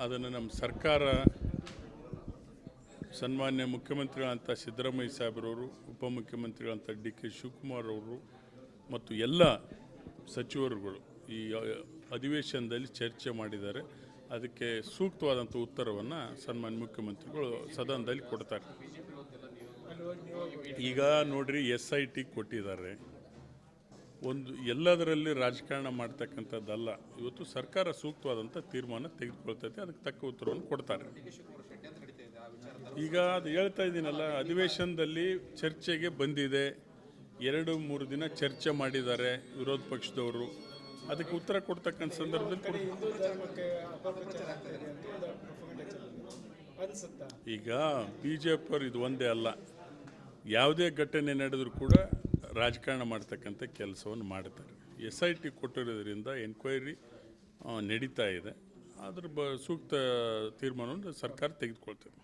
ಅದನ್ನು ನಮ್ಮ ಸರ್ಕಾರ ಸನ್ಮಾನ್ಯ ಮುಖ್ಯಮಂತ್ರಿಗಳಂತ ಸಿದ್ದರಾಮಯ್ಯ ಸಾಹೇಬ್ರವರು ಉಪಮುಖ್ಯಮಂತ್ರಿಗಳಂತ ಡಿ ಕೆ ಶಿವಕುಮಾರ್ ಅವರು ಮತ್ತು ಎಲ್ಲ ಸಚಿವರುಗಳು ಈ ಅಧಿವೇಶನದಲ್ಲಿ ಚರ್ಚೆ ಮಾಡಿದ್ದಾರೆ. ಅದಕ್ಕೆ ಸೂಕ್ತವಾದಂಥ ಉತ್ತರವನ್ನು ಸನ್ಮಾನ್ಯ ಮುಖ್ಯಮಂತ್ರಿಗಳು ಸದನದಲ್ಲಿ ಕೊಡ್ತಾರೆ ಈಗ ನೋಡ್ರಿ ಎಸ್ ಐ ಟಿ ಕೊಟ್ಟಿದ್ದಾರೆ. ಒಂದು ಎಲ್ಲದರಲ್ಲಿ ರಾಜಕಾರಣ ಮಾಡ್ತಕ್ಕಂಥದ್ದಲ್ಲ. ಇವತ್ತು ಸರ್ಕಾರ ಸೂಕ್ತವಾದಂಥ ತೀರ್ಮಾನ ತೆಗೆದುಕೊಳ್ತೈತೆ. ಅದಕ್ಕೆ ತಕ್ಕ ಉತ್ತರವನ್ನು ಕೊಡ್ತಾರೆ. ಈಗ ಅದು ಹೇಳ್ತಾ ಇದ್ದೀನಲ್ಲ, ಅಧಿವೇಶನದಲ್ಲಿ ಚರ್ಚೆಗೆ ಬಂದಿದೆ. ಎರಡು, ಮೂರು ದಿನ ಚರ್ಚೆ ಮಾಡಿದ್ದಾರೆ ವಿರೋಧ ಪಕ್ಷದವರು. ಅದಕ್ಕೆ ಉತ್ತರ ಕೊಡ್ತಕ್ಕಂಥ ಸಂದರ್ಭದಲ್ಲಿ ಈಗ ಬಿ ಜೆ ಪಿಯವರು ಇದು ಒಂದೇ ಅಲ್ಲ. ಯಾವುದೇ ಘಟನೆ ನಡೆದರೂ ಕೂಡ ರಾಜಕಾರಣ ಮಾಡ್ತಕ್ಕಂಥ ಕೆಲಸವನ್ನು ಮಾಡ್ತಾರೆ. ಎಸ್ ಐ ಟಿ ಕೊಟ್ಟಿರೋದ್ರಿಂದ ಎನ್ಕ್ವೈರಿ ನಡೀತಾ ಇದೆ. ಅದ್ರ ಬ, ಸೂಕ್ತ ತೀರ್ಮಾನವನ್ನು ಸರ್ಕಾರ ತೆಗೆದುಕೊಳ್ತದೆ.